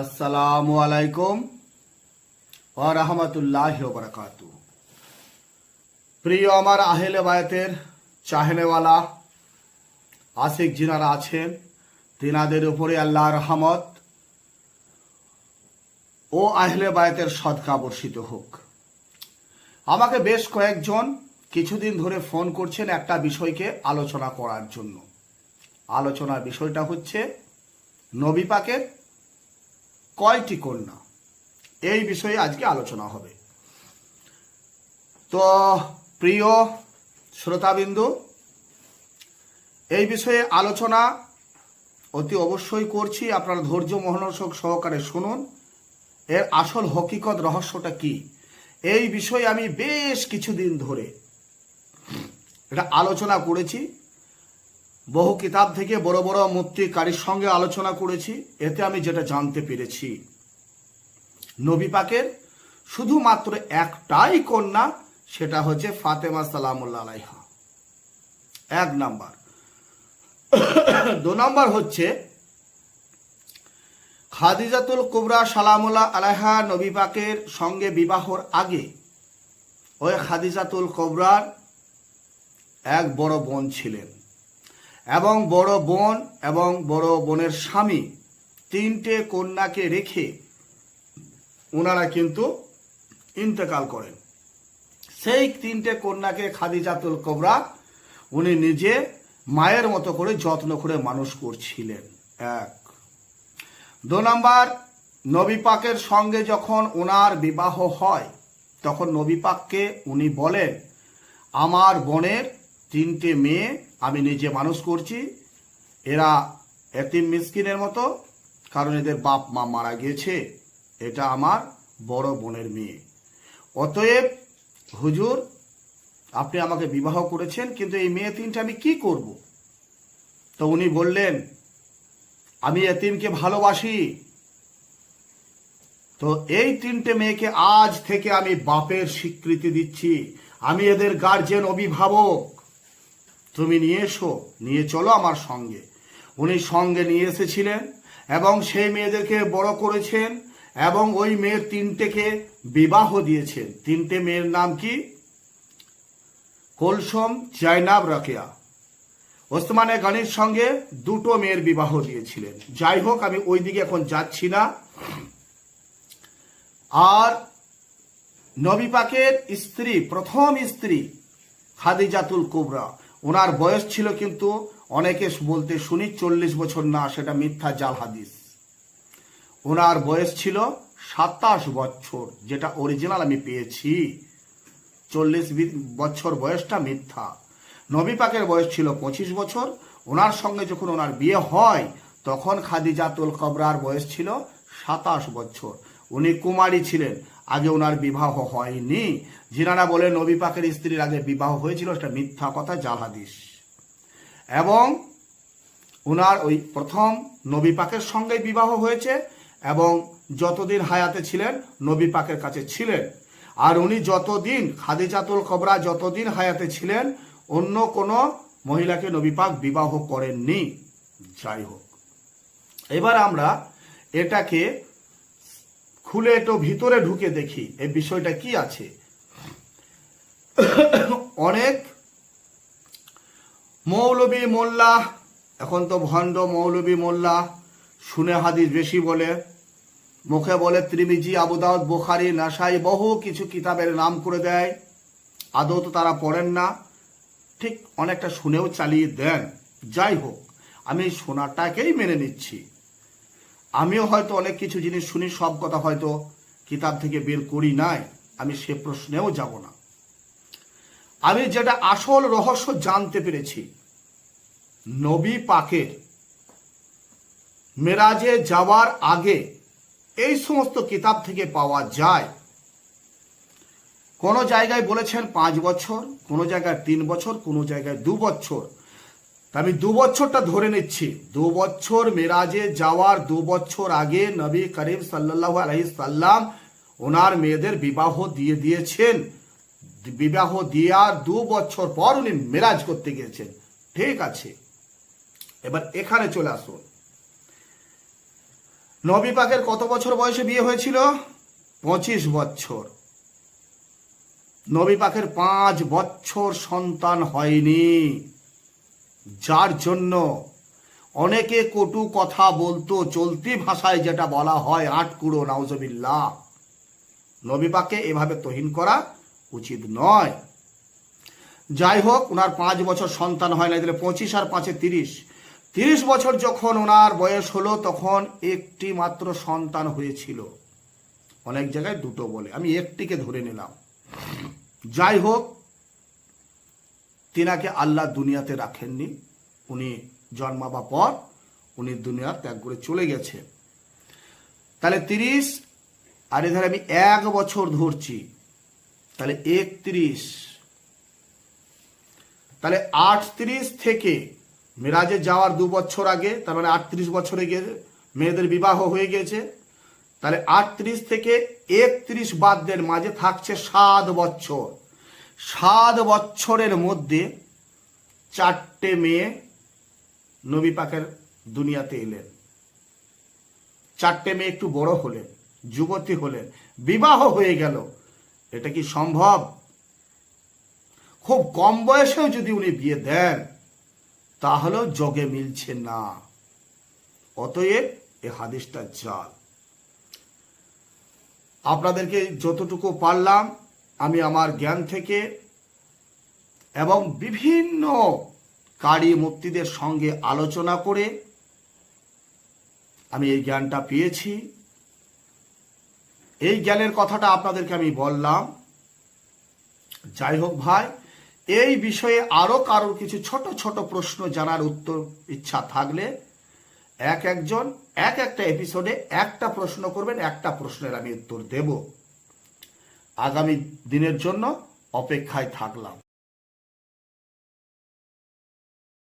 আসসালামু আলাইকুম রাহমাতুল্লাহি ওয়া প্রিয় আমার আহলে বায়াতের চাহনেওয়ালা, আশিক যিনারা আছেন, তিনাদের উপরে আল্লাহ রহমত ও আহলে বায়াতের সদকা বর্ষিত হোক। আমাকে বেশ কয়েকজন কিছুদিন ধরে ফোন করছেন একটা বিষয়কে আলোচনা করার জন্য। আলোচনার বিষয়টা হচ্ছে নবী পাকের কয়টি কন্যা? এই বিষয়ে আজকে আলোচনা হবে। তো, প্রিয় শ্রোতাবিন্দু, এই বিষয়ে আলোচনা অতি অবশ্যই করছি। আপনারা ধৈর্য মহানসক সহকারে শুনুন। এর আসল হকিকত, রহস্যটা কি? এই বিষয়ে আমি বেশ কিছুদিন ধরে এটা আলোচনা করেছি। বহু কিতাব থেকে বড় বড় মুক্তি কারির সঙ্গে আলোচনা করেছি। এতে আমি যেটা জানতে পেরেছি, নবী পাকের শুধুমাত্র একটাই কন্যা, সেটা হচ্ছে ফাতেমা সালামুল্লাহ আলাইহা। এক নাম্বার। দু নাম্বার হচ্ছে, খাদিজাতুল কুবরা সালামুল্লাহ আলাইহা নবী পাকের সঙ্গে বিবাহর আগে, ওই খাদিজাতুল কুবরার এক বড় বোন ছিলেন। এবং বড় বোন এবং বড় বোনের স্বামী তিনটে কন্যাকে রেখে ওনারা কিন্তু ইন্তেকাল করেন। সেই তিনটে কন্যাকে খাদিজাতুল কবরা উনি নিজে মায়ের মতো করে যত্ন করে মানুষ করছিলেন। এক। দু নম্বর, নবী পাকের সঙ্গে যখন ওনার বিবাহ হয়, তখন নবী পাককে উনি বলেন, আমার বোনের তিনটে মেয়ে আমি নিজে মানুষ করছি। এরা এতিম মিসকিনের মতো, কারণ এদের বাপ মা মারা গিয়েছে এটা আমার বড় বোনের মেয়ে। অতএব, হুজুর, আপনি আমাকে বিবাহ করেছেন, কিন্তু এই মেয়ে তিনটে আমি কি করব? তো উনি বললেন, আমি এতিমকে ভালোবাসি। তো এই তিনটে মেয়েকে আজ থেকে আমি বাপের স্বীকৃতি দিচ্ছি। আমি এদের গার্জেন অভিভাবক। তুমি নিয়ে এসো, নিয়ে চলো আমার সঙ্গে। উনি সঙ্গে নিয়ে এসেছিলেন এবং সেই মেয়েদেরকে বড় করেছেন এবং ওই মেয়ের তিনটেকে বিবাহ দিয়েছেন। তিনটে মেয়ের নাম কি? কলসম, জাইনাব, রাকেয়া। ওসমানে গানির সঙ্গে দুটো মেয়ের বিবাহ দিয়েছিলেন। যাই হোক, আমি ওই দিকে এখন যাচ্ছি না। আর নবী পাকের স্ত্রী, প্রথম স্ত্রী, খাদিজাতুল কুবরা। ওনার বয়স ছিল কিন্তু অনেকে বলতে শুনি চল্লিশ বছর না, সেটা মিথ্যা জাল হাদিস। ওনার বয়স ছিল সাতাশ বছর, যেটা অরিজিনাল আমি পেয়েছি। চল্লিশ বছর বয়সটা মিথ্যা। নবী পাকের বয়স ছিল পঁচিশ বছর। ওনার সঙ্গে যখন ওনার বিয়ে হয়, তখন খাদিজাতুল কবরার বয়স ছিল সাতাশ বছর। উনি কুমারী ছিলেন। আগে ওনার বিবাহ হয়নি। যিনারা বলে নবী পাকের স্ত্রীর আগে বিবাহ হয়েছিল, সেটা মিথ্যা কথা জালহাদিস এবং ওনার ওই প্রথম নবী পাকের সঙ্গে বিবাহ হয়েছে এবং যতদিন হায়াতে ছিলেন, নবী পাকের কাছে ছিলেন। আর উনি যতদিন, খাদিজাতুল কবরা যতদিন হায়াতে ছিলেন, অন্য কোনো মহিলাকে নবী পাক বিবাহ করেননি। যাই হোক। এবার আমরা এটাকে খুলে একটু ভিতরে ঢুকে দেখি, এই বিষয়টা কি আছে? অনেক মৌলবী মোল্লা, এখন তো ভণ্ড মৌলবী মোল্লা, শুনে হাদিস বেশি বলে, মুখে বলে ত্রিমিজি আবুদাউদ বোখারি, নাসাই, বহু কিছু কিতাবের নাম করে দেয়। আদৌ তো তারা পড়েন না। ঠিক অনেকটা শুনেও চালিয়ে দেন। যাই হোক, আমি শোনাটাকেই মেনে নিচ্ছি। আমিও হয়তো অনেক কিছু জিনিস শুনি, সব কথা হয়তো কিতাব থেকে বের করি নাই, আমি সে প্রশ্নেও যাব না। আমি যেটা আসল রহস্য জানতে পেরেছি, নবী পাকের মেরাজে যাওয়ার আগে এই সমস্ত কিতাব থেকে পাওয়া যায়। কোনো জায়গায় বলেছেন পাঁচ বছর, কোনো জায়গায় তিন বছর, কোনো জায়গায় দু বছর। আমি দু বছরটা ধরে নিচ্ছি। দু বছর মেরাজে যাওয়ার দু বছর আগে নবী করিম সাল্লাহ আলহি সাল্লাম ওনার মেয়েদের বিবাহ দিয়ে দিয়েছেন। বিবাহ দেওয়ার দু বছর পর উনি মেরাজ করতে গিয়েছেন। ঠিক আছে। এবার এখানে চলে আসুন। নবী পাকের কত বছর বয়সে বিয়ে হয়েছিল? পঁচিশ বছর। নবী পাকের পাঁচ বছর সন্তান হয়নি। যার জন্য অনেকে কটু কথা বলতো, চলতি ভাষায় যেটা বলা হয় আটকুড়ো নাউজবিল্লা নবীপাকে এভাবে তহিন করা উচিত নয়। যাই হোক ওনার পাঁচ বছর সন্তান হয় না দিলে পঁচিশ আর পাঁচে তিরিশ। তিরিশ বছর যখন ওনার বয়স হলো, তখন একটি মাত্র সন্তান হয়েছিল। অনেক জায়গায় দুটো বলে। আমি একটিকে ধরে নিলাম। যাই হোক তিনাকে আল্লাহ দুনিয়াতে রাখেননি। উনি জন্মাবার পর উনি দুনিয়া ত্যাগ করে চলে গেছে। তাহলে তিরিশ, আর এধারে আমি এক বছর ধরছি। তাহলে একত্রিশ। তাহলে আটত্রিশ থেকে মিরাজে যাওয়ার দু বছর আগে, তার মানে আটত্রিশ বছরে গিয়ে মেয়েদের বিবাহ হয়ে গেছে। তাহলে আটত্রিশ থেকে একত্রিশ বাদদের মাঝে থাকছে সাত বছর। সাত বছরের মধ্যে চারটে মেয়ে নবী পাকের দুনিয়াতে এলেন। চারটে মেয়ে একটু বড় হলেন, যুবতী হলেন, বিবাহ হয়ে গেল। এটা কি সম্ভব? খুব কম বয়সেও যদি উনি বিয়ে দেন, তাহলেও জগে মিলছে না। অতএব এ হাদিসটা জাল। আপনাদেরকে যতটুকু পারলাম আমি আমার জ্ঞান থেকে এবং বিভিন্ন কারি মুক্তিদের সঙ্গে আলোচনা করে আমি এই জ্ঞানটা পেয়েছি। এই জ্ঞানের কথাটা আপনাদেরকে আমি বললাম। যাই হোক ভাই, এই বিষয়ে আরও কারোর কিছু ছোট ছোট প্রশ্ন জানার উত্তর ইচ্ছা থাকলে এক একজন, এক একটা এপিসোডে একটা প্রশ্ন করবেন, একটা প্রশ্নের আমি উত্তর দেব। আগামী দিনের জন্য অপেক্ষায় থাকলাম।